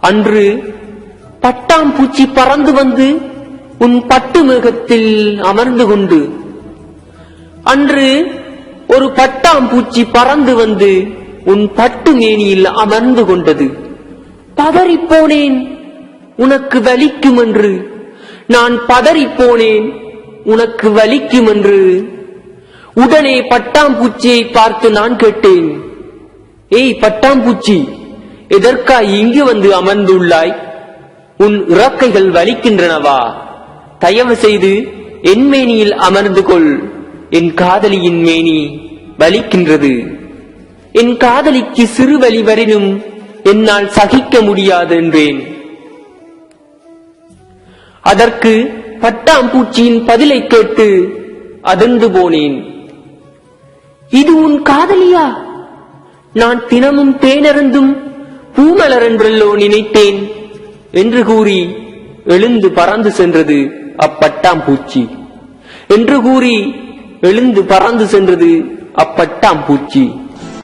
அன்று பட்டாம்பூச்சி பறந்து வந்து உன் பட்டு மேகத்தில் அமர்ந்து கொண்டு. அன்று ஒரு பட்டாம்பூச்சி பறந்து வந்து உன் பட்டு மேனியில் அமர்ந்து கொண்டது. பதறிப் போனேன் உனக்கு வலிக்கும் என்று நான் பதறிப் போனேன் உனக்கு வலிக்கும் என்று உடனே பட்டாம்பூச்சியை பார்த்து நான் கேட்டேன் ஏய் பட்டாம்பூச்சி எதற்காய் இங்கு வந்து அமர்ந்துள்ளாய்? உன் இறக்கைகள் வலிக்கின்றனவா? தயவு செய்து என் மேனியில் அமர்ந்து கொள். என் காதலியின் மேனி வலிக்கின்றது. என் காதலிக்கு சிறு வலி வரினும் என்னால் சகிக்க முடியாது என்றேன். அதற்கு பட்டாம்பூச்சியின் பதிலை கேட்டு அதிர்ந்து போனேன். இது உன் காதலியா? நான் தினமும் தேனருந்தும் பூமலரென்றல்லோ நினைத்தேன் என்று கூறி எழுந்து பறந்து சென்றது அப்பட்டாம் பூச்சி என்று கூறி எழுந்து பறந்து சென்றது அப்பட்டாம் பூச்சி